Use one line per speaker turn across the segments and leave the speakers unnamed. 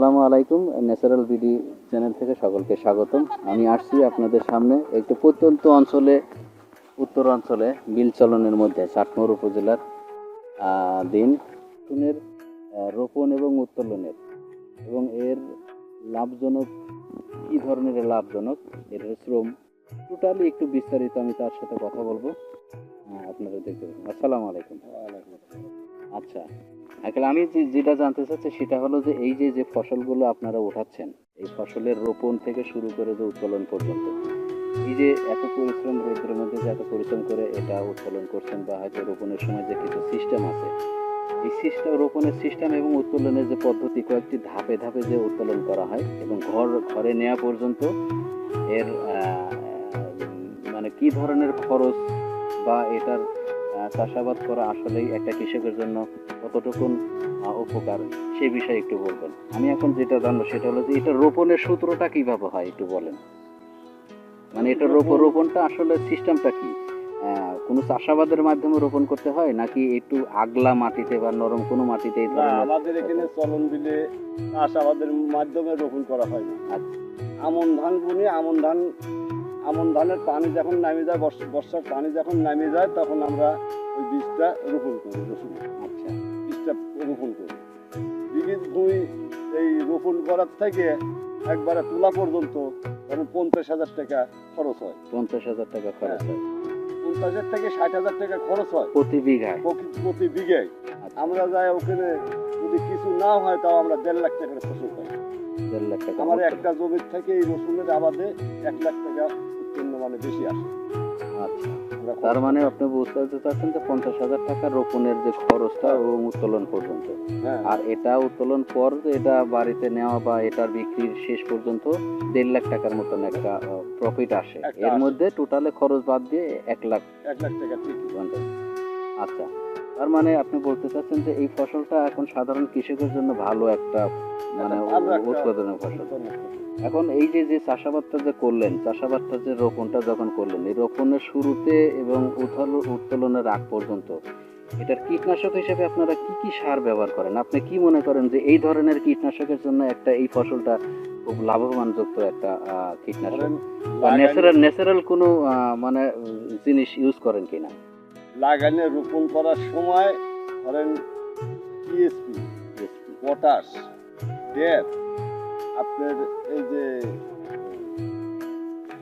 আসসালামু আলাইকুম natural BD channel থেকে সকলকে স্বাগতম। আমি আসছি আপনাদের সামনে একটি প্রত্যন্ত অঞ্চলে উত্তর অঞ্চলে বিল চলনের মধ্যে চাটমোহর উপজেলার দিন রসুনের রোপণ এবং উত্তোলনের। এবং এর লাভজনক কী ধরনের লাভজনক এর শ্রম টোটালি একটু বিস্তারিত আমি তার সাথে কথা বলব। আপনারা দেখতে পাবেন। আসসালামু আলাইকুম। আচ্ছা আসলে আমি যেটা জানতে চাচ্ছি সেটা হলো যে এই যে যে ফসলগুলো আপনারা উঠাচ্ছেন এই ফসলের রোপণ থেকে শুরু করে যে উত্তোলন পর্যন্ত, এই যে এত পরিশ্রম রোদের মধ্যে যে এত পরিশ্রম করে এটা উত্তোলন করছেন বা হয়তো রোপণের সময় যে কিছু সিস্টেম আছে, এই সিস্টেম রোপণের সিস্টেম এবং উত্তোলনের যে পদ্ধতি, কয়েকটি ধাপে ধাপে যে উত্তোলন করা হয় এবং ঘর, ঘরে নেওয়া পর্যন্ত এর মানে কি ধরনের খরচ বা এটার চাষাবাদ করা আসলেই একটা কৃষকের জন্য কতটুকুন উপকার সেই বিষয়ে একটু বলবেন। আমি এখন যেটা জানব সেটা হলো যে এটা রোপণের সূত্রটা কীভাবে হয় একটু বলেন। মানে এটা রোপ রোপণটা আসলে সিস্টেমটা কি? কোনো চাষাবাদের মাধ্যমে রোপণ করতে হয় নাকি একটু আগলা মাটিতে বা নরম কোনো মাটিতে এই ধরনের
আমাদের এখানে চলন বিলে চাষাবাদের মাধ্যমে রোপণ করা হয়। না
আচ্ছা।
আমন ধান বুনি আমন ধান আমন ধানের পানি যখন নামে যায় বর্ষ- বর্ষার পানি যখন নামে যায় তখন আমরা ওই বীজটা রোপণ করি রসুন।
আচ্ছা।
বীজটা রোপণ করি। বিঘে ভূমি এই রোপণ করার থেকে একবারে তোলা পর্যন্ত ধরুন পঞ্চাশ হাজার টাকা খরচ হয়।
পঞ্চাশ হাজার টাকা খরচ হয়।
পঞ্চাশ হাজার থেকে ষাট হাজার টাকা খরচ হয়।
প্রতি বিঘায়?
প্রতি- প্রতি বিঘায়।
আচ্ছা,
আমরা যাই ওখানে যদি কিছু না হয় তাও আমরা দেড় লাখ টাকার ফসল পাই।
দেড় লাখ টাকা
আমার একটা জমির থেকে এই রসুনের আবাদে এক লাখ টাকা উৎপন্ন মানে বেশি আসে।
আচ্ছা তার মানে আপনি বুঝতে চাচ্ছেন যে পঞ্চাশ হাজার টাকা রোপণের যে খরচটা ও উত্তোলন পর্যন্ত।
হ্যাঁ।
আর এটা উত্তোলন পর এটা বাড়িতে নেওয়া বা এটার বিক্রির শেষ পর্যন্ত দেড় লাখ টাকার মতন একটা প্রফিট আসে। এর মধ্যে টোটালে খরচ বাদ দিয়ে এক লাখ
এক লাখ টাকা
আচ্ছা তার মানে আপনি বলতে চাচ্ছেন যে এই ফসলটা এখন সাধারণ কৃষকের জন্য ভালো একটা মানে উৎপাদনের ফসল। এখন এই যে যে চাষাবাদটা যে করলেন চাষাবাদটা যে রোপণটা যখন করলেন এই রোপণের শুরুতে এবং উত্তোলন উত্তোলনের আগ পর্যন্ত এটার কীটনাশক হিসেবে আপনারা কি কি সার ব্যবহার করেন? আপনি কি মনে করেন যে এই ধরনের কীটনাশকের জন্য একটা এই ফসলটা খুব লাভবান যুক্ত একটা আহ, কীটনাশক? বা ন্যাচারাল ন্যাচারাল কোনো মানে জিনিস ইউজ করেন কিনা?
লাগাইলে রোপণ করার সময় ধরেন টিএসপি পটাশ ডেপ আপনার এই যে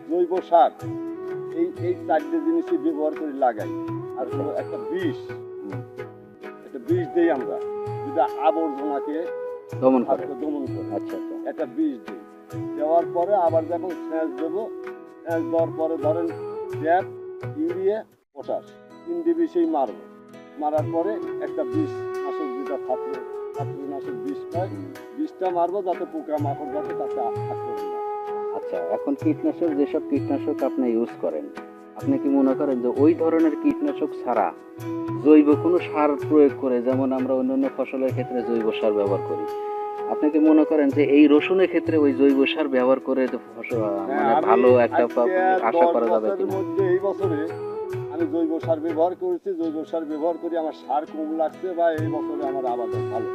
জৈব সার এই এই চারটে জিনিসই ব্যবহার করে লাগাই। আর একটা বিষ একটা বিষ দিই আমরা যেটা আবর্জনাকে
দমন
খাদ্য দমন করে।
আচ্ছা আচ্ছা।
একটা বিষ দিই। দেওয়ার পরে আবার যখন সেচ দেবো সেচ দেওয়ার পরে ধরেন ড্যাপ ইউরিয়া পটাশ তিন দিবি সেই মারবো। মারার পরে একটা বিষ নাশক যেটা ছাত্র ছাত্রনাশক বিষ পায়। বিষটা মারবো যাতে পোকা মাকড় যাতে তাতে আক্রমণ না
আচ্ছা এখন কীটনাশক যেসব কীটনাশক আপনি ইউজ করেন আপনি কি মনে করেন যে ওই ধরনের কীটনাশক ছাড়া জৈব কোনো সার প্রয়োগ করে যেমন আমরা অন্যান্য ফসলের ক্ষেত্রে জৈব সার ব্যবহার করি আপনি কি মনে করেন যে এই রসুনের ক্ষেত্রে ওই জৈব সার ব্যবহার করে মানে
হ্যাঁ, আমি
ভালো একটা আশা করা যাবে কিনা?
এই বছরে আমি জৈব সার ব্যবহার করেছি জৈব সার ব্যবহার করে আমার সার কম লাগছে বা এই বছরে আমার আবাদ ভালো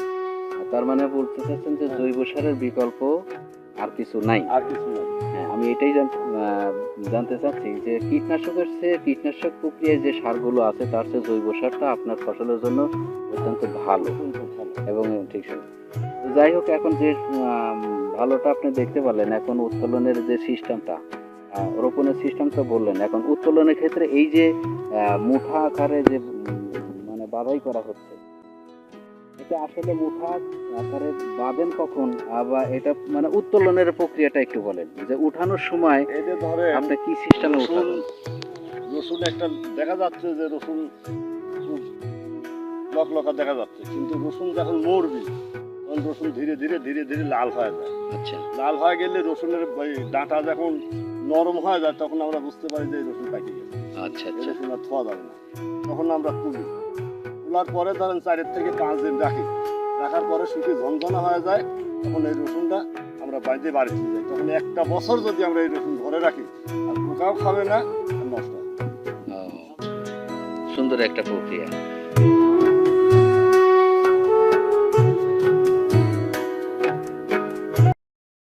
তার মানে বলতে চাচ্ছেন যে
হ্যাঁ।
জৈব সারের বিকল্প আর কিছু নাই
আর কিছু না
হ্যাঁ আমি এটাই জানতে চাচ্ছি যে কীটনাশকের চেয়ে কীটনাশক প্রক্রিয়ায় যে সারগুলো আছে তার চেয়ে জৈব সারটা আপনার ফসলের জন্য অত্যন্ত ভালো এবং ঠিক। যাই হোক এখন যে ভালোটা আপনি দেখতে পারলেন এখন উত্তোলনের যে সিস্টেমটা রোপণের সিস্টেম তো বললেন। এখন উত্তোলনের ক্ষেত্রে এই যে মুঠা আকারে যে মানে বাধাই করা হচ্ছে এটা আসলে মুঠা আকারে বাঁধেন কখন? আবার এটা মানে উত্তোলনের প্রক্রিয়াটা একটু বলেন যে উঠানোর সময়
যে ধরে
আপনি কি সিস্টেমে
রসুন
উঠাবেন?
রসুন একটা দেখা যাচ্ছে যে রসুন খুব লকলকা দেখা যাচ্ছে কিন্তু রসুন যখন মরবে তখন রসুন ধীরে ধীরে ধীরে ধীরে লাল হয়ে যায়।
আচ্ছা।
লাল হয়ে গেলে রসুনের ডাঁটা যখন নরম হয়ে যায় তখন আমরা বুঝতে পারি যে এই রসুন পাইকে গেছে
আচ্ছা
এই
আচ্ছা।
রসুন আর থোয়া যাবে না। তখন আমরা তুলি তোলার পরে ধরেন চারের থেকে পাঁচ দিন রাখি। রাখার পরে শুকিয়ে ঝনঝনা হয়ে যায় তখন এই রসুনটা আমরা বাইরে বাড়ি নিয়ে যাই। তখন একটা বছর যদি আমরা এই রসুন ধরে রাখি আর পোকাও খাবে না আর নষ্ট হবে না।
ও, সুন্দর একটা প্রক্রিয়া।